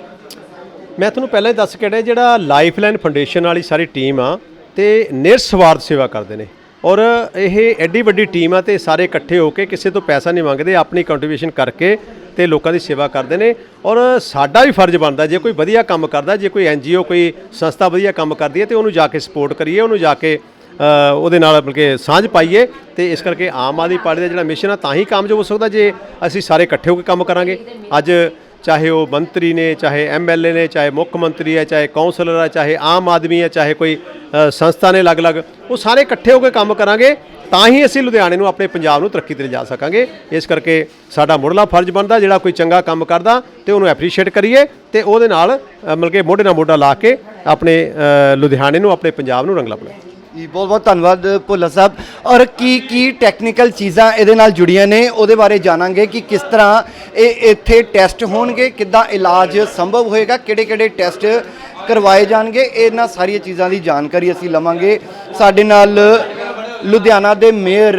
ਮੈਂ ਤੁਹਾਨੂੰ ਪਹਿਲਾਂ ਹੀ ਦੱਸ ਕੇ ਹਟਿਆ, ਜਿਹੜਾ ਲਾਈਫਲਾਈਨ ਫਾਊਂਡੇਸ਼ਨ ਵਾਲੀ ਸਾਰੀ ਟੀਮ ਆ, ਤੇ ਨਿਰਸਵਾਰਥ ਸੇਵਾ ਕਰਦੇ ਨੇ। ਔਰ ਇਹ ਐਡੀ ਵੱਡੀ ਟੀਮ ਆ ਤੇ ਸਾਰੇ ਇਕੱਠੇ ਹੋ ਕੇ ਕਿਸੇ ਤੋਂ ਪੈਸਾ ਨਹੀਂ ਮੰਗਦੇ, ਆਪਣੀ ਕੰਟਰੀਬਿਊਸ਼ਨ ਕਰਕੇ ਤੇ ਲੋਕਾਂ ਦੀ ਸੇਵਾ ਕਰਦੇ ਨੇ। ਔਰ ਸਾਡਾ ਵੀ ਫਰਜ਼ ਬਣਦਾ, ਜੇ ਕੋਈ ਵਧੀਆ ਕੰਮ ਕਰਦਾ, ਜੇ ਕੋਈ ਐਨਜੀਓ ਕੋਈ ਸੰਸਥਾ ਵਧੀਆ ਕੰਮ ਕਰਦੀ ਹੈ, ਤੇ ਉਹਨੂੰ ਜਾ ਕੇ ਸਪੋਰਟ ਕਰੀਏ, ਉਹਨੂੰ ਜਾ ਕੇ ਉਹਦੇ ਨਾਲ ਮਤਲਬ ਕਿ ਸਾਂਝ ਪਾਈਏ, ਤੇ ਇਸ ਕਰਕੇ ਆਮ ਆਦਮੀ ਪਾਰਟੀ ਦਾ ਜਿਹੜਾ ਮਿਸ਼ਨ ਆ, ਤਾਂ ਹੀ ਕਾਮਯਾਬ ਹੋ ਸਕਦਾ, ਜੇ ਅਸੀਂ ਸਾਰੇ ਇਕੱਠੇ ਹੋ ਕੇ ਕੰਮ ਕਰਾਂਗੇ। ਅੱਜ ਚਾਹੇ ਉਹ ਮੰਤਰੀ ਨੇ ਚਾਹੇ ਐਮਐਲਏ ਨੇ ਚਾਹੇ ਮੁੱਖ ਮੰਤਰੀ ਹੈ ਚਾਹੇ ਕਾਉਂਸਲਰ ਹੈ ਚਾਹੇ ਆਮ ਆਦਮੀ ਹੈ ਚਾਹੇ ਕੋਈ ਸੰਸਥਾ ਨੇ ਅਲੱਗ-ਅਲੱਗ ਉਹ ਸਾਰੇ ਇਕੱਠੇ ਹੋ ਕੇ ਕੰਮ ਕਰਾਂਗੇ ਤਾਂ ਹੀ ਅਸੀਂ ਲੁਧਿਆਣੇ ਨੂੰ ਆਪਣੇ ਪੰਜਾਬ ਨੂੰ ਤਰੱਕੀ ਤੇ ਲਿਜਾ ਸਕਾਂਗੇ। ਇਸ ਕਰਕੇ ਸਾਡਾ ਮੁੱਢਲਾ ਫਰਜ਼ ਬਣਦਾ ਜਿਹੜਾ ਕੋਈ ਚੰਗਾ ਕੰਮ ਕਰਦਾ ਤੇ ਉਹਨੂੰ ਐਪਰੀਸ਼ੀਏਟ ਕਰੀਏ ਤੇ ਉਹਦੇ ਨਾਲ ਅ, ਮਤਲਬ ਕਿ ਮੋਢੇ ਨਾਲ ਮੋਢਾ ਲਾ ਕੇ ਆਪਣੇ ਲੁਧਿਆਣੇ ਨੂੰ ਆਪਣੇ ਪੰਜਾਬ ਨੂੰ ਰੰਗਲਾ ਬਣਾਈਏ ਜੀ, ਬਹੁਤ ਬਹੁਤ ਧੰਨਵਾਦ ਭੁੱਲਾ ਸਾਹਿਬ। ਔਰ ਕੀ ਕੀ ਟੈਕਨੀਕਲ ਚੀਜ਼ਾਂ ਇਹਦੇ ਨਾਲ ਜੁੜੀਆਂ ਨੇ, ਉਹਦੇ ਬਾਰੇ ਜਾਣਾਂਗੇ ਕਿ ਕਿਸ ਤਰ੍ਹਾਂ ਇਹ ਇੱਥੇ ਟੈਸਟ ਹੋਣਗੇ, ਕਿੱਦਾਂ ਇਲਾਜ ਸੰਭਵ ਹੋਏਗਾ ਕਿਹੜੇ ਕਿਹੜੇ ਟੈਸਟ ਕਰਵਾਏ ਜਾਣਗੇ, ਇਹਨਾਂ ਸਾਰੀਆਂ ਚੀਜ਼ਾਂ ਦੀ ਜਾਣਕਾਰੀ ਅਸੀਂ ਲਵਾਂਗੇ। ਸਾਡੇ ਨਾਲ ਲੁਧਿਆਣਾ ਦੇ mayor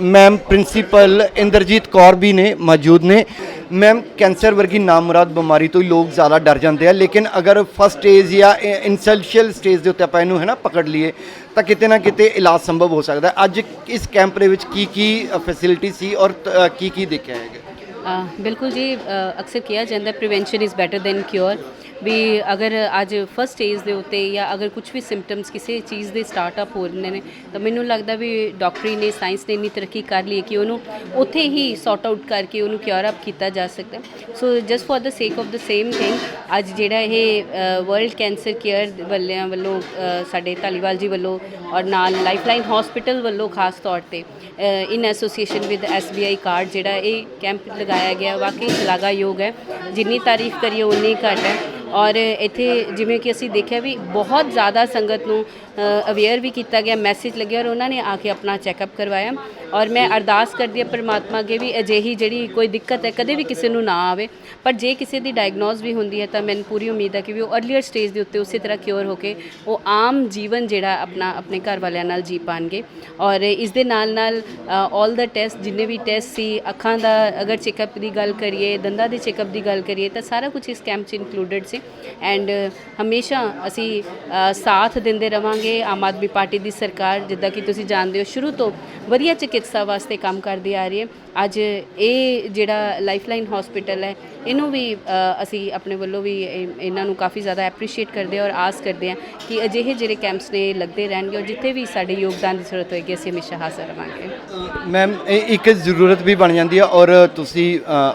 ma'am principal Inderjit Kaur ਵੀ ਨੇ, ਮੌਜੂਦ ਨੇ। ਮੈਮ, ਕੈਂਸਰ ਵਰਗੀ ਨਾਮੁਰਾਦ ਬਿਮਾਰੀ ਤੋਂ ਹੀ ਲੋਕ ਜ਼ਿਆਦਾ ਡਰ ਜਾਂਦੇ ਆ, ਲੇਕਿਨ ਅਗਰ ਫਸਟ ਸਟੇਜ ਜਾਂ ਇਨਸੈਲਸ਼ੀਅਲ ਸਟੇਜ ਦੇ ਉੱਤੇ ਆਪਾਂ ਇਹਨੂੰ ਹੈ ਨਾ ਪਕੜ ਲਈਏ, ਤਾਂ ਕਿਤੇ ਨਾ ਕਿਤੇ ਇਲਾਜ ਸੰਭਵ ਹੋ ਸਕਦਾ। ਅੱਜ ਇਸ ਕੈਂਪ ਦੇ ਵਿੱਚ ਕੀ ਕੀ ਫੈਸਿਲਿਟੀ ਸੀ ਔਰ ਕੀ ਕੀ ਦੇਖਿਆ ਹੈਗਾ? ਬਿਲਕੁਲ ਜੀ ਅਕਸਰ ਕਿਹਾ ਜਾਂਦਾ prevention is better than cure ਵੀ ਅਗਰ ਅੱਜ ਫਸਟ ਸਟੇਜ ਦੇ ਉੱਤੇ ਜਾਂ ਅਗਰ ਕੁਝ ਵੀ ਸਿੰਪਟਮਸ ਕਿਸੇ ਚੀਜ਼ ਦੇ ਸਟਾਰਟਅਪ ਹੋ ਰਹੇ ਨੇ, ਤਾਂ ਮੈਨੂੰ ਲੱਗਦਾ ਵੀ ਡਾਕਟਰੀ ਨੇ ਸਾਇੰਸ ਨੇ ਇੰਨੀ ਤਰੱਕੀ ਕਰ ਲਈ ਕਿ ਉਹਨੂੰ ਉੱਥੇ ਹੀ ਸੌਟ ਆਊਟ ਕਰਕੇ ਉਹਨੂੰ ਕਿਉਰ ਅਪ ਕੀਤਾ ਜਾ ਸਕਦਾ ਸੋ ਜਸਟ ਫॉर ਦ ਸੇਕ ਆਫ ਦ ਸੇਮ ਥਿੰਗ ਅੱਜ ਜਿਹੜਾ ਇਹ ਵਰਲਡ ਕੈਂਸਰ ਕੇਅਰ ਵੱਲਿਆਂ ਵੱਲੋਂ ਸਾਡੇ ਧਾਲੀਵਾਲ ਜੀ ਵੱਲੋਂ ਔਰ ਨਾਲ ਲਾਈਫਲਾਈਨ ਹਸਪੀਟਲ ਵੱਲੋਂ ਖਾਸ ਤੌਰ ਤੇ in association with SBI card ਜਿਹੜਾ ਇਹ ਕੈਂਪ ਲਗਾਇਆ ਗਿਆ, ਵਾਕਈ ਸ਼ਲਾਘਾਯੋਗ ਹੈ। ਜਿੰਨੀ ਤਾਰੀਫ ਕਰੀਏ ਉਨੀ ਘੱਟ ਹੈ। ਔਰ ਇੱਥੇ ਜਿਵੇਂ ਕਿ ਅਸੀਂ ਦੇਖਿਆ ਵੀ ਬਹੁਤ ਜ਼ਿਆਦਾ ਸੰਗਤ ਨੂੰ ਅਵੇਅਰ ਵੀ ਕੀਤਾ ਗਿਆ ਮੈਸੇਜ ਲੱਗਿਆ ਔਰ ਉਹਨਾਂ ਨੇ ਆ ਕੇ ਆਪਣਾ ਚੈੱਕਅਪ ਕਰਵਾਇਆ। ਔਰ ਮੈਂ ਅਰਦਾਸ ਕਰਦੀ ਹਾਂ ਪਰਮਾਤਮਾ ਅੱਗੇ ਵੀ ਅਜਿਹੀ ਜਿਹੜੀ ਕੋਈ ਦਿੱਕਤ ਹੈ, ਕਦੇ ਵੀ ਕਿਸੇ ਨੂੰ ਨਾ ਆਵੇ। ਪਰ ਜੇ ਕਿਸੇ ਦੀ ਡਾਇਗਨੋਸ ਵੀ ਹੁੰਦੀ ਹੈ ਤਾਂ ਮੈਨੂੰ ਪੂਰੀ ਉਮੀਦ ਹੈ ਕਿ ਵੀ ਉਹ ਅਰਲੀਅਰ ਸਟੇਜ ਦੇ ਉੱਤੇ ਉਸੇ ਤਰ੍ਹਾਂ ਕਿਉਰ ਹੋ ਕੇ ਉਹ ਆਮ ਜੀਵਨ ਜਿਹੜਾ ਆਪਣਾ, ਆਪਣੇ ਘਰ ਵਾਲਿਆਂ ਨਾਲ ਜੀ ਪਾਣਗੇ। ਔਰ ਇਸ ਦੇ ਨਾਲ ਨਾਲ ਆਲ ਦਾ ਟੈਸਟ ਜਿੰਨੇ ਵੀ ਟੈਸਟ ਸੀ, ਅੱਖਾਂ ਦਾ ਅਗਰ ਚੈੱਕਅਪ ਦੀ ਗੱਲ ਕਰੀਏ, ਦੰਦਾਂ ਦੇ ਚੈੱਕਅਪ ਦੀ ਗੱਲ ਕਰੀਏ, ਤਾਂ ਸਾਰਾ ਕੁਝ ਇਸ ਕੈਂਪ 'ਚ ਇਨਕਲੂਡਡ ਸੀ। ਐਂਡ ਹਮੇਸ਼ਾ ਅਸੀਂ ਸਾਥ ਦਿੰਦੇ ਰਵਾਂਗੇ ਆਮ ਆਦਮੀ ਪਾਰਟੀ ਦੀ ਸਰਕਾਰ, ਜਿੱਦਾਂ ਕਿ ਤੁਸੀਂ ਜਾਣਦੇ ਹੋ, ਸ਼ੁਰੂ ਤੋਂ ਵਧੀਆ ਚਿਕਿਤਸਾ ਵਾਸਤੇ ਕੰਮ ਕਰਦੀ ਆ ਰਹੀ ਹੈ। ਅੱਜ ਇਹ ਜਿਹੜਾ ਲਾਈਫਲਾਈਨ ਹਸਪੀਟਲ ਹੈ, ਇਹਨੂੰ ਵੀ ਅਸੀਂ ਆਪਣੇ ਵੱਲੋਂ ਵੀ ਇਹਨਾਂ ਨੂੰ ਕਾਫੀ ਜ਼ਿਆਦਾ ਐਪਰੀਸ਼ੀਏਟ ਕਰਦੇ ਹਾਂ ਔਰ ਆਸ ਕਰਦੇ ਹਾਂ ਕਿ ਅਜਿਹੇ ਜਿਹੜੇ ਕੈਂਪਸ ਨੇ ਲੱਗਦੇ ਰਹਿਣਗੇ ਔਰ ਜਿੱਥੇ ਵੀ ਸਾਡੇ ਯੋਗਦਾਨ ਦੀ ਜ਼ਰੂਰਤ ਹੋਏਗੀ, ਅਸੀਂ ਹਮੇਸ਼ਾ ਹਾਜ਼ਰ ਰਵਾਂਗੇ। ਮੈਮ ਇਹ ਇੱਕ ਜ਼ਰੂਰਤ ਵੀ ਬਣ ਜਾਂਦੀ ਹੈ ਔਰ ਤੁਸੀਂ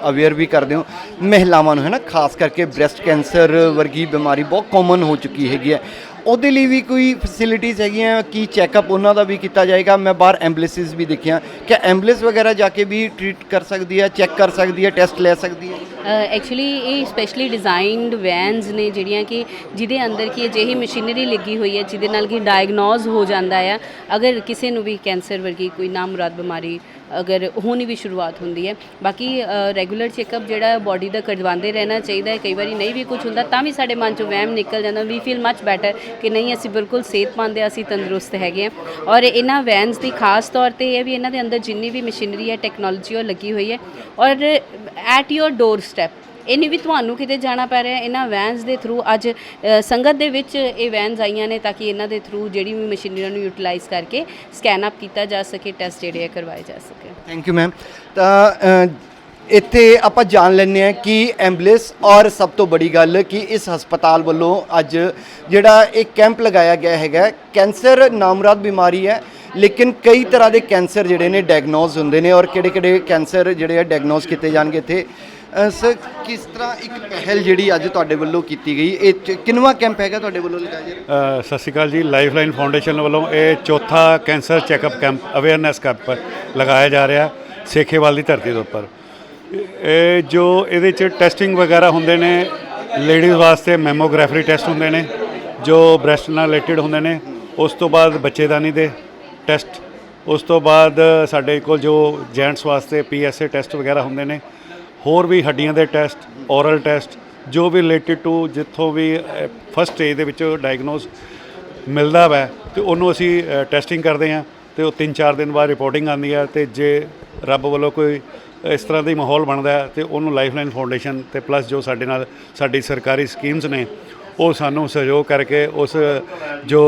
ਅਵੇਅਰ ਵੀ ਕਰਦੇ ਹੋ। ਮਹਿਲਾਵਾਂ ਨੂੰ ਹੈ ਨਾ, ਖਾਸ ਕਰਕੇ ਬ੍ਰੈਸਟ ਕੈਂਸਰ ਵਰਗੀ ਬਿਮਾਰੀ ਬਹੁਤ ਕਾਮਨ ਹੋ ਚੁੱਕੀ ਹੈਗੀ ਹੈ। ਉਹਦੇ ਲਈ ਵੀ ਕੋਈ ਫੈਸਿਲਿਟੀਜ਼ ਹੈਗੀਆਂ, ਕੀ ਚੈੱਕਅਪ ਉਹਨਾਂ ਦਾ ਵੀ ਕੀਤਾ ਜਾਏਗਾ? ਮੈਂ ਬਾਹਰ ਐਂਬੂਲੈਂਸਿਸ ਵੀ ਦੇਖੀਆਂ। ਕਿ ਐਂਬੂਲੈਂਸ ਵਗੈਰਾ ਜਾ ਕੇ ਵੀ ਟ੍ਰੀਟ ਕਰ ਸਕਦੀ ਹੈ ਚੈੱਕ ਕਰ ਸਕਦੀ ਹੈ ਟੈਸਟ ਲੈ ਸਕਦੀ ਹੈ? ਐਕਚੁਅਲੀ ਇਹ ਸਪੈਸ਼ਲੀ ਡਿਜ਼ਾਈਨਡ ਵੈਨਸ ਨੇ ਜਿਹੜੀਆਂ ਕਿ ਜਿਹਦੇ ਅੰਦਰ ਕੀ ਅਜਿਹੀ ਮਸ਼ੀਨਰੀ ਲੱਗੀ ਹੋਈ ਹੈ, ਜਿਹਦੇ ਨਾਲ ਕਿ ਡਾਇਗਨੋਸ ਹੋ ਜਾਂਦਾ ਆ। ਅਗਰ ਕਿਸੇ ਨੂੰ ਵੀ ਕੈਂਸਰ ਵਰਗੀ ਕੋਈ ਨਾਮੁਰਾਦ ਬਿਮਾਰੀ ਅਗਰ ਹੋਣੀ ਵੀ ਸ਼ੁਰੂਆਤ ਹੁੰਦੀ ਹੈ। ਬਾਕੀ ਰੈਗੂਲਰ ਚੈੱਕਅਪ ਜਿਹੜਾ ਬਾਡੀ ਦਾ ਕਰਵਾਉਂਦੇ ਰਹਿਣਾ ਚਾਹੀਦਾ ਹੈ। ਕਈ ਵਾਰੀ ਨਹੀਂ ਵੀ ਕੁਝ ਹੁੰਦਾ, ਤਾਂ ਵੀ ਸਾਡੇ ਮਨ ਚੋਂ ਵਹਿਮ ਨਿਕਲ ਜਾਂਦਾ। ਵੀ ਫੀਲ ਮੱਚ ਬੈਟਰ ਕਿ ਨਹੀਂ, ਅਸੀਂ ਬਿਲਕੁਲ ਸਿਹਤਮੰਦ ਹਾਂ, ਅਸੀਂ ਤੰਦਰੁਸਤ ਹੈਗੇ ਹਾਂ। ਔਰ ਇਹਨਾਂ ਵੈਨਸ ਦੀ ਖਾਸ ਤੌਰ ਤੇ ਇਹ ਹੈ ਵੀ ਇਹਨਾਂ ਦੇ ਅੰਦਰ ਜਿੰਨੀ ਵੀ ਮਸ਼ੀਨਰੀ ਹੈ ਟੈਕਨੋਲੋਜੀ ਉਹ ਲੱਗੀ ਹੋਈ ਹੈ। ਔਰ ਐਟ ਯੋਰ ਡੋਰ ਸਟੈਪ ਇਹ ਨਹੀਂ ਵੀ ਤੁਹਾਨੂੰ ਕਿਤੇ ਜਾਣਾ ਪੈ ਰਿਹਾ, ਇਹਨਾਂ ਵੈਨਸ ਦੇ ਥਰੂ ਅੱਜ ਸੰਗਤ ਦੇ ਵਿੱਚ ਇਹ ਵੈਨਸ ਆਈਆਂ ਨੇ ਤਾਂ ਕਿ ਇਹਨਾਂ ਦੇ ਥਰੂ ਜਿਹੜੀ ਵੀ ਮਸ਼ੀਨਰੀ ਨੂੰ ਯੂਟਿਲਾਈਜ਼ ਕਰਕੇ ਸਕੈਨ ਅਪ ਕੀਤਾ ਜਾ ਸਕੇ ਟੈਸਟ ਜਿਹੜੇ ਆ ਕਰਵਾਏ ਜਾ ਸਕੇ। ਥੈਂਕ ਯੂ ਮੈਮ ਤਾਂ ਇੱਥੇ ਆਪਾਂ ਜਾਣ ਲੈਂਦੇ ਹਾਂ ਕਿ ਐਂਬੂਲੈਂਸ ਔਰ ਸਭ ਤੋਂ ਬੜੀ ਗੱਲ ਕਿ ਇਸ ਹਸਪਤਾਲ ਵੱਲੋਂ ਅੱਜ ਜਿਹੜਾ ਇੱਕ ਕੈਂਪ ਲਗਾਇਆ ਗਿਆ ਹੈਗਾ, ਕੈਂਸਰ ਨਾਮਰਾਦ ਬਿਮਾਰੀ ਹੈ, ਲੇਕਿਨ ਕਈ ਤਰ੍ਹਾਂ ਦੇ ਕੈਂਸਰ ਜਿਹੜੇ ਨੇ ਡਾਇਗਨੋਸ ਹੁੰਦੇ ਨੇ ਔਰ ਕਿਹੜੇ ਕਿਹੜੇ ਕੈਂਸਰ ਜਿਹੜੇ ਆ ਡਾਇਗਨੋਸ ਕੀਤੇ ਜਾਣਗੇ ਇੱਥੇ। ਸਰ, ਕਿਸ ਤਰ੍ਹਾਂ ਇੱਕ ਪਹਿਲ ਜਿਹੜੀ ਅੱਜ ਤੁਹਾਡੇ ਵੱਲੋਂ ਕੀਤੀ ਗਈ, ਇਹ ਚ- ਕਿੰਨਵਾਂ ਕੈਂਪ ਹੈਗਾ ਤੁਹਾਡੇ ਵੱਲੋਂ ਲਗਾਇਆ ਜਾ ਸਤਿ ਸ਼੍ਰੀ ਅਕਾਲ ਜੀ ਲਾਈਫਲਾਈਨ ਫਾਊਂਡੇਸ਼ਨ ਵੱਲੋਂ ਇਹ ਚੌਥਾ cancer checkup camp awareness camp ਲਗਾਇਆ ਜਾ ਰਿਹਾ ਸੇਖੇਵਾਲ ਦੀ ਧਰਤੀ ਦੇ ਉੱਪਰ। ਇਹ ਜੋ ਇਹਦੇ ਚ ਟੈਸਟਿੰਗ ਵਗੈਰਾ ਹੁੰਦੇ ਨੇ ਲੇਡੀਜ਼ ਵਾਸਤੇ ਮੈਮੋਗ੍ਰਾਫੀ ਟੈਸਟ ਹੁੰਦੇ ਨੇ, ਜੋ ਬ੍ਰੈਸਟ ਨਾਲ ਰਿਲੇਟਡ ਹੁੰਦੇ ਨੇ, ਉਸ ਤੋਂ ਬਾਅਦ ਬੱਚੇਦਾਨੀ ਦੇ ਟੈਸਟ ਉਸ ਤੋਂ ਬਾਅਦ ਸਾਡੇ ਕੋਲ ਜੋ ਜੈਂਟਸ ਵਾਸਤੇ ਪੀਐਸਏ ਟੈਸਟ ਵਗੈਰਾ ਹੁੰਦੇ ਨੇ, ਹੋਰ ਵੀ ਹੱਡੀਆਂ ਦੇ ਟੈਸਟ ਔਰਲ ਟੈਸਟ ਜੋ ਵੀ ਰਿਲੇਟਡ ਟੂ ਜਿੱਥੋਂ ਵੀ ਫਸਟ ਸਟੇਜ ਦੇ ਵਿੱਚ ਡਾਇਗਨੋਸ ਮਿਲਦਾ ਵੈ, ਤੇ ਉਹਨੂੰ ਅਸੀਂ ਟੈਸਟਿੰਗ ਕਰਦੇ ਹਾਂ, ਤੇ ਉਹ 3-4 ਦਿਨ ਬਾਅਦ ਰਿਪੋਰਟਿੰਗ ਆਉਂਦੀ ਹੈ, ਤੇ ਜੇ ਰੱਬ ਵੱਲੋਂ ਕੋਈ ਇਸ ਤਰ੍ਹਾਂ ਦੀ ਮਾਹੌਲ ਬਣਦਾ ਹੈ ਤੇ ਉਹਨੂੰ ਲਾਈਫਲਾਈਨ ਫਾਊਂਡੇਸ਼ਨ ਤੇ ਪਲੱਸ ਜੋ ਸਾਡੇ ਨਾਲ ਸਾਡੀ ਸਰਕਾਰੀ ਸਕੀਮਸ ਨੇ ਉਹ ਸਾਨੂੰ ਸਹਿਯੋਗ ਕਰਕੇ ਉਸ ਜੋ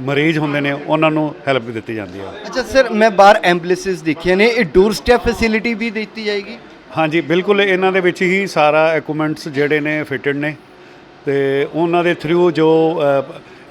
ਮਰੀਜ਼ ਹੁੰਦੇ ਨੇ ਉਹਨਾਂ ਨੂੰ ਹੈਲਪ ਵੀ ਦਿੱਤੀ ਜਾਂਦੀ ਹੈ। ਅੱਛਾ ਸਰ ਮੈਂ ਬਾਹਰ ਐਂਬੂਲੈਂਸਸ ਦੇਖੀਆਂ ਨੇ ਇਹ ਡੋਰ ਸਟੈਪ ਫੈਸਿਲਿਟੀ ਵੀ ਦਿੱਤੀ ਜਾਏਗੀ? ਹਾਂਜੀ ਬਿਲਕੁਲ ਇਹਨਾਂ ਦੇ ਵਿੱਚ ਹੀ ਸਾਰਾ ਇਕਵਿਪਮੈਂਟਸ ਜਿਹੜੇ ਨੇ ਫਿਟਡ ਨੇ ਤੇ ਉਹਨਾਂ ਦੇ ਥਰੂ ਜੋ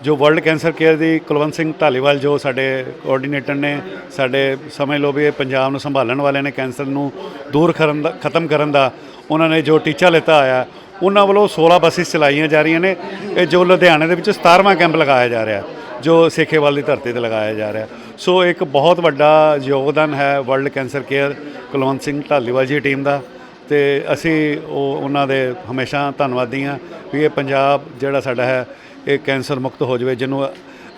ਜੋ ਵਰਲਡ ਕੈਂਸਰ ਕੇਅਰ ਦੀ ਕੁਲਵੰਤ ਸਿੰਘ ਢਾਲੀਵਾਲ ਜੋ ਸਾਡੇ ਕੋਆਰਡੀਨੇਟਰ ਨੇ, ਸਾਡੇ ਸਮਝ ਲਓ ਵੀ ਇਹ ਪੰਜਾਬ ਨੂੰ ਸੰਭਾਲਣ ਵਾਲੇ ਨੇ ਕੈਂਸਰ ਨੂੰ ਦੂਰ ਕਰਨ ਦਾ, ਖਤਮ ਕਰਨ ਦਾ ਉਹਨਾਂ ਨੇ ਜੋ ਟੀਚਾ ਲਿੱਤਾ ਆਇਆ ਉਹਨਾਂ ਵੱਲੋਂ 16 ਬੱਸਿਸ ਚਲਾਈਆਂ ਜਾ ਰਹੀਆਂ ਨੇ। ਇਹ ਜੋ ਲੁਧਿਆਣੇ ਦੇ ਵਿੱਚ 17ਵਾਂ ਕੈਂਪ ਲਗਾਇਆ ਜਾ ਰਿਹਾ, ਜੋ ਸੇਖੇਵਾਲ ਦੀ ਧਰਤੀ ਤੇ ਲਗਾਇਆ ਜਾ ਰਿਹਾ। ਸੋ ਇੱਕ ਬਹੁਤ ਵੱਡਾ ਯੋਗਦਾਨ ਹੈ world cancer care Kulwant Singh Dhaliwal ji team ਦਾ ਤੇ ਅਸੀਂ ਉਹ, ਉਹਨਾਂ ਦੇ ਹਮੇਸ਼ਾ ਧੰਨਵਾਦੀ ਹਾਂ ਵੀ ਇਹ ਪੰਜਾਬ ਜਿਹੜਾ ਸਾਡਾ ਹੈ ਇਹ ਕੈਂਸਰ ਮੁਕਤ ਹੋ ਜਾਵੇ, ਜਿਹਨੂੰ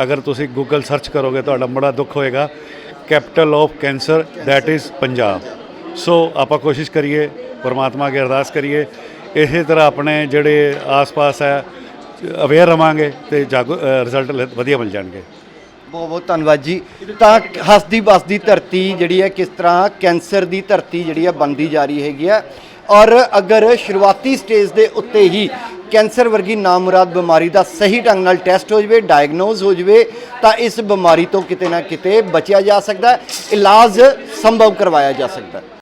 ਅਗਰ ਤੁਸੀਂ ਗੂਗਲ ਸਰਚ ਕਰੋਗੇ, ਤੁਹਾਡਾ ਬੜਾ ਦੁੱਖ ਹੋਏਗਾ। Capital of cancer that is Punjab so ਆਪਾਂ ਕੋਸ਼ਿਸ਼ ਕਰੀਏ, ਪਰਮਾਤਮਾ ਅੱਗੇ ਅਰਦਾਸ ਕਰੀਏ। ਇਸੇ ਤਰ੍ਹਾਂ ਆਪਣੇ ਜਿਹੜੇ ਆਸ-ਪਾਸ ਹੈ ਅਵੇਅਰ ਰਵਾਂਗੇ ਤੇ ਜਾਗੋ ਰਿਜ਼ਲਟ ਵਧੀਆ ਮਿਲ ਜਾਣਗੇ। ਬਹੁਤ ਬਹੁਤ ਧੰਨਵਾਦ ਜੀ। ਤਾਂ ਹੱਸਦੀ ਬਸਦੀ ਧਰਤੀ ਜਿਹੜੀ ਹੈ, ਕਿਸ ਤਰ੍ਹਾਂ ਕੈਂਸਰ ਦੀ ਧਰਤੀ ਜਿਹੜੀ ਹੈ, ਬਣਦੀ ਜਾ ਰਹੀ ਹੈਗੀ ਆ ਔਰ ਅਗਰ ਸ਼ੁਰੂਆਤੀ ਸਟੇਜ ਦੇ ਉੱਤੇ ਹੀ ਕੈਂਸਰ ਵਰਗੀ ਨਾਮੁਰਾਦ ਬਿਮਾਰੀ ਦਾ ਸਹੀ ਢੰਗ ਨਾਲ ਟੈਸਟ ਹੋ ਜਵੇ ਡਾਇਗਨੋਸ ਹੋ ਜਵੇ, ਤਾਂ ਇਸ ਬਿਮਾਰੀ ਤੋਂ ਕਿਤੇ ਨਾ ਕਿਤੇ ਬਚਿਆ ਜਾ ਸਕਦਾ ਇਲਾਜ ਸੰਭਵ ਕਰਵਾਇਆ ਜਾ ਸਕਦਾ